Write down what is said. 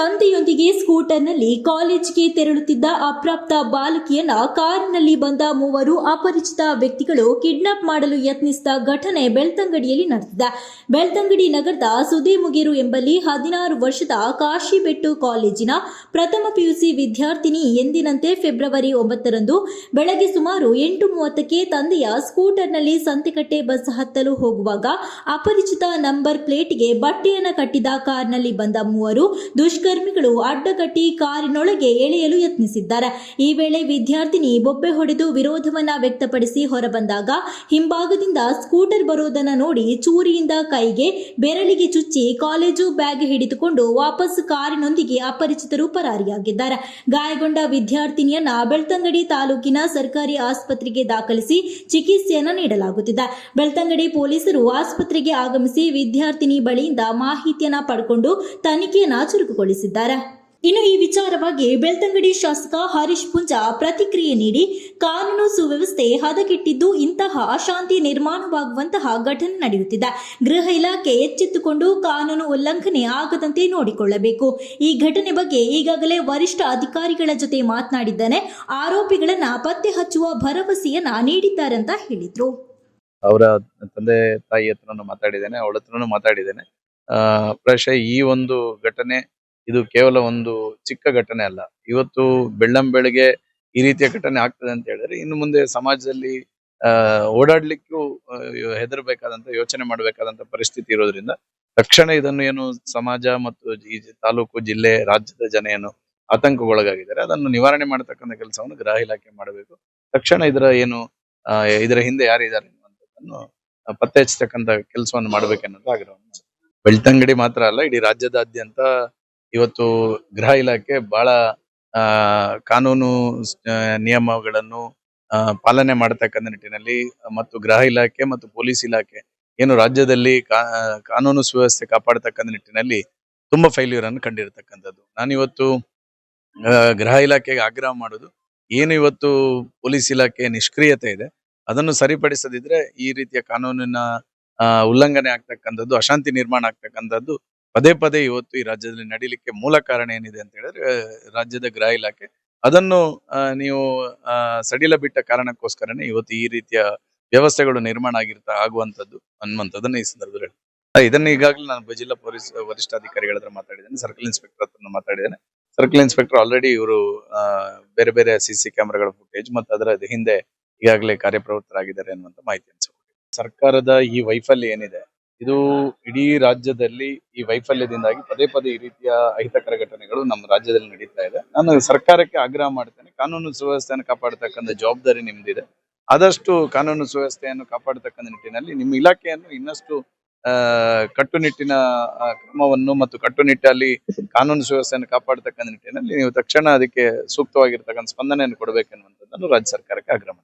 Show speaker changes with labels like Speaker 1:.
Speaker 1: ತಂದೆಯೊಂದಿಗೆ ಸ್ಕೂಟರ್ನಲ್ಲಿ ಕಾಲೇಜ್ಗೆ ತೆರಳುತ್ತಿದ್ದ ಅಪ್ರಾಪ್ತ ಬಾಲಕಿಯನ್ನ ಕಾರಿನಲ್ಲಿ ಬಂದ ಮೂವರು ಅಪರಿಚಿತ ವ್ಯಕ್ತಿಗಳು ಕಿಡ್ನಾಪ್ ಮಾಡಲು ಯತ್ನಿಸಿದ ಘಟನೆ ಬೆಳ್ತಂಗಡಿಯಲ್ಲಿ ನಡೆದಿದೆ. ಬೆಳ್ತಂಗಡಿ ನಗರದ ಸುದೇಮುಗೇರು ಎಂಬಲ್ಲಿ ಹದಿನಾರು ವರ್ಷದ ಕಾಶಿಬೆಟ್ಟು ಕಾಲೇಜಿನ ಪ್ರಥಮ ಪಿಯುಸಿ ವಿದ್ಯಾರ್ಥಿನಿ ಎಂದಿನಂತೆ ಫೆಬ್ರವರಿ ಒಂಬತ್ತರಂದು ಬೆಳಗ್ಗೆ ಸುಮಾರು ಎಂಟು ಮೂವತ್ತಕ್ಕೆ ತಂದೆಯ ಸ್ಕೂಟರ್ನಲ್ಲಿ ಸಂತೆಕಟ್ಟೆ ಬಸ್ ಹತ್ತಲು ಹೋಗುವಾಗ ಅಪರಿಚಿತ ನಂಬರ್ ಪ್ಲೇಟ್ಗೆ ಬಟ್ಟೆಯನ್ನು ಕಟ್ಟಿದ ಕಾರ್ನಲ್ಲಿ ಬಂದ ಮೂವರು ದುಷ್ಕರ್ಮಿಗಳು ಅಡ್ಡಗಟ್ಟಿ ಕಾರಿನೊಳಗೆ ಎಳೆಯಲು ಯತ್ನಿಸಿದ್ದಾರೆ. ಈ ವೇಳೆ ವಿದ್ಯಾರ್ಥಿನಿ ಬೊಬ್ಬೆ ಹೊಡೆದು ವಿರೋಧವನ್ನ ವ್ಯಕ್ತಪಡಿಸಿ ಹೊರಬಂದಾಗ ಹಿಂಭಾಗದಿಂದ ಸ್ಕೂಟರ್ ಬರೋದನ್ನ ನೋಡಿ ಚೂರಿಯಿಂದ ಕೈಗೆ ಬೆರಳಿಗೆ ಚುಚ್ಚಿ ಕಾಲೇಜು ಬ್ಯಾಗ್ ಹಿಡಿದುಕೊಂಡು ವಾಪಸ್ ಕಾರಿನೊಂದಿಗೆ ಅಪರಿಚಿತರು ಪರಾರಿಯಾಗಿದ್ದಾರೆ. ಗಾಯಗೊಂಡ ವಿದ್ಯಾರ್ಥಿನಿಯನ್ನ ಬೆಳ್ತಂಗಡಿ ತಾಲೂಕಿನ ಸರ್ಕಾರಿ ಆಸ್ಪತ್ರೆಗೆ ದಾಖಲಿಸಿ ಚಿಕಿತ್ಸೆಯನ್ನ ನೀಡಲಾಗುತ್ತಿದೆ. ಬೆಳ್ತಂಗಡಿ ಪೊಲೀಸರು ಆಸ್ಪತ್ರೆಗೆ ಆಗಮಿಸಿ ವಿದ್ಯಾರ್ಥಿನಿ ಬಳಿಯಿಂದ ಮಾಹಿತಿಯನ್ನ ಪಡ್ಕೊಂಡು ತನಿಖೆಯನ್ನ ಚುರುಕುಗೊಳಿಸಿದ್ದಾರೆ. ಇನ್ನು ಈ ವಿಚಾರವಾಗಿ ಬೆಳ್ತಂಗಡಿ ಶಾಸಕ ಹರೀಶ್ ಪುಂಜಾ ಪ್ರತಿಕ್ರಿಯೆ ನೀಡಿ, ಕಾನೂನು ಸುವ್ಯವಸ್ಥೆ ಹದಗೆಟ್ಟಿದ್ದು ಇಂತಹ ಅಶಾಂತಿ ನಿರ್ಮಾಣವಾಗುವಂತಹ ಘಟನೆ ನಡೆಯುತ್ತಿದೆ. ಗೃಹ ಇಲಾಖೆ ಎಚ್ಚೆತ್ತುಕೊಂಡು ಕಾನೂನು ಉಲ್ಲಂಘನೆ ಆಗದಂತೆ ನೋಡಿಕೊಳ್ಳಬೇಕು. ಈ ಘಟನೆ ಬಗ್ಗೆ ಈಗಾಗಲೇ ವರಿಷ್ಠ ಅಧಿಕಾರಿಗಳ ಜೊತೆ ಮಾತನಾಡಿದ್ದಾನೆ. ಆರೋಪಿಗಳನ್ನ ಪತ್ತೆ ಹಚ್ಚುವ ಭರವಸೆಯನ್ನ ನೀಡಿದ್ದಾರೆ ಅಂತ ಹೇಳಿದ್ರು.
Speaker 2: ಅವರ ತಂದೆ ತಾಯಿ ಹತ್ರ ಮಾತಾಡಿದ್ದೇನೆ, ಅವಳ ಹತ್ರ ಮಾತಾಡಿದ್ದೇನೆ. ಈ ಒಂದು ಘಟನೆ ಇದು ಕೇವಲ ಒಂದು ಚಿಕ್ಕ ಘಟನೆ ಅಲ್ಲ. ಇವತ್ತು ಬೆಳ್ಳಂ ಬೆಳಗ್ಗೆ ಈ ರೀತಿಯ ಘಟನೆ ಆಗ್ತದೆ ಅಂತ ಹೇಳಿದ್ರೆ ಇನ್ನು ಮುಂದೆ ಸಮಾಜದಲ್ಲಿ, ಆ, ಓಡಾಡ್ಲಿಕ್ಕೂ ಹೆದರ್ಬೇಕಾದಂತ, ಯೋಚನೆ ಮಾಡಬೇಕಾದಂತ ಪರಿಸ್ಥಿತಿ ಇರೋದ್ರಿಂದ ತಕ್ಷಣ ಇದನ್ನು ಏನು ಸಮಾಜ ಮತ್ತು ಈ ತಾಲೂಕು, ಜಿಲ್ಲೆ, ರಾಜ್ಯದ ಜನ ಏನು ಆತಂಕಗೊಳಗಾಗಿದ್ದಾರೆ ಅದನ್ನು ನಿವಾರಣೆ ಮಾಡತಕ್ಕಂಥ ಕೆಲಸವನ್ನು ಗೃಹ ಇಲಾಖೆ ಮಾಡಬೇಕು. ತಕ್ಷಣ ಇದರ ಏನು ಇದರ ಹಿಂದೆ ಯಾರಿದ್ದಾರೆ ಅನ್ನುವಂಥದ್ದನ್ನು ಪತ್ತೆ ಹಚ್ಚತಕ್ಕಂತ ಕೆಲಸವನ್ನು ಮಾಡ್ಬೇಕನ್ನೋದು ಆಗ್ರಹ. ಬೆಳ್ತಂಗಡಿ ಮಾತ್ರ ಅಲ್ಲ, ಇಡೀ ರಾಜ್ಯದಾದ್ಯಂತ ಇವತ್ತು ಗೃಹ ಇಲಾಖೆ ಬಹಳ ಕಾನೂನು ನಿಯಮಗಳನ್ನು ಪಾಲನೆ ಮಾಡತಕ್ಕಂಥ ನಿಟ್ಟಿನಲ್ಲಿ ಮತ್ತು ಗೃಹ ಇಲಾಖೆ ಮತ್ತು ಪೊಲೀಸ್ ಇಲಾಖೆ ಏನು ರಾಜ್ಯದಲ್ಲಿ ಕಾನೂನು ಸುವ್ಯವಸ್ಥೆ ಕಾಪಾಡತಕ್ಕಂತ ನಿಟ್ಟಿನಲ್ಲಿ ತುಂಬಾ ಫೈಲ್ಯೂರ್ ಅನ್ನು ಕಂಡಿರ್ತಕ್ಕಂಥದ್ದು. ನಾನು ಇವತ್ತು ಗೃಹ ಇಲಾಖೆಗೆ ಆಗ್ರಹ ಮಾಡೋದು ಏನು ಇವತ್ತು ಪೊಲೀಸ್ ಇಲಾಖೆ ನಿಷ್ಕ್ರಿಯತೆ ಇದೆ, ಅದನ್ನು ಸರಿಪಡಿಸದಿದ್ರೆ ಈ ರೀತಿಯ ಕಾನೂನಿನ ಉಲ್ಲಂಘನೆ ಆಗ್ತಕ್ಕಂಥದ್ದು, ಅಶಾಂತಿ ನಿರ್ಮಾಣ ಆಗ್ತಕ್ಕಂಥದ್ದು ಪದೇ ಪದೇ ಇವತ್ತು ಈ ರಾಜ್ಯದಲ್ಲಿ ನಡೀಲಿಕ್ಕೆ ಮೂಲ ಕಾರಣ ಏನಿದೆ ಅಂತ ಹೇಳಿದ್ರೆ ರಾಜ್ಯದ ಗೃಹ ಇಲಾಖೆ. ಅದನ್ನು ನೀವು ಸಡಿಲ ಬಿಟ್ಟ ಕಾರಣಕ್ಕೋಸ್ಕರನೇ ಇವತ್ತು ಈ ರೀತಿಯ ವ್ಯವಸ್ಥೆಗಳು ನಿರ್ಮಾಣ ಆಗಿರ್ತಾ ಆಗುವಂತದ್ದು ಅನ್ನುವಂಥದ್ದನ್ನ ಈ ಸಂದರ್ಭದಲ್ಲಿ ಹೇಳಿ ಇದನ್ನ ಈಗಾಗಲೇ ನಾನು ಜಿಲ್ಲಾ ಪೊಲೀಸ್ ವರಿಷ್ಠಾಧಿಕಾರಿಗಳ ಹತ್ರ ಮಾತಾಡಿದ್ದೇನೆ, ಸರ್ಕಲ್ ಇನ್ಸ್ಪೆಕ್ಟರ್ ಹತ್ರ ಮಾತಾಡಿದ್ದೇನೆ. ಸರ್ಕಲ್ ಇನ್ಸ್ಪೆಕ್ಟರ್ ಆಲ್ರೆಡಿ ಇವರು ಬೇರೆ ಬೇರೆ ಸಿ ಸಿ ಕ್ಯಾಮೆರಾಗಳ ಫುಟೇಜ್ ಮತ್ತು ಅದರ ಹಿಂದೆ ಈಗಾಗಲೇ ಕಾರ್ಯಪ್ರವೃತ್ತರಾಗಿದ್ದಾರೆ ಅನ್ನುವಂತ ಮಾಹಿತಿ ಅನಿಸಿಕೊಂಡಿದೆ ಸರ್ಕಾರದ ಈ ವೈಫಲ್ಯ ಏನಿದೆ ಇದು ಇಡೀ ರಾಜ್ಯದಲ್ಲಿ ಈ ವೈಫಲ್ಯದಿಂದಾಗಿ ಪದೇ ಪದೇ ಈ ರೀತಿಯ ಅಹಿತಕರ ಘಟನೆಗಳು ನಮ್ಮ ರಾಜ್ಯದಲ್ಲಿ ನಡೀತಾ ಇದೆ. ನಾನು ಸರ್ಕಾರಕ್ಕೆ ಆಗ್ರಹ ಮಾಡ್ತೇನೆ. ಕಾನೂನು ಸುವ್ಯವಸ್ಥೆಯನ್ನು ಕಾಪಾಡತಕ್ಕಂಥ ಜವಾಬ್ದಾರಿ ನಿಮ್ದಿದೆ. ಆದಷ್ಟು ಕಾನೂನು ಸುವ್ಯವಸ್ಥೆಯನ್ನು ಕಾಪಾಡತಕ್ಕಂಥ ನಿಟ್ಟಿನಲ್ಲಿ ನಿಮ್ಮ ಇಲಾಖೆಯನ್ನು ಇನ್ನಷ್ಟು ಕಟ್ಟುನಿಟ್ಟಿನ ಕ್ರಮವನ್ನು ಮತ್ತು ಕಟ್ಟುನಿಟ್ಟಲ್ಲಿ ಕಾನೂನು ಸುವ್ಯವಸ್ಥೆಯನ್ನು ಕಾಪಾಡತಕ್ಕಂಥ ನಿಟ್ಟಿನಲ್ಲಿ ನೀವು ತಕ್ಷಣ ಅದಕ್ಕೆ ಸೂಕ್ತವಾಗಿರ್ತಕ್ಕಂಥ ಸ್ಪಂದನೆಯನ್ನು ಕೊಡಬೇಕೆನ್ನುವಂಥದ್ದನ್ನು ರಾಜ್ಯ ಸರ್ಕಾರಕ್ಕೆ ಆಗ್ರಹ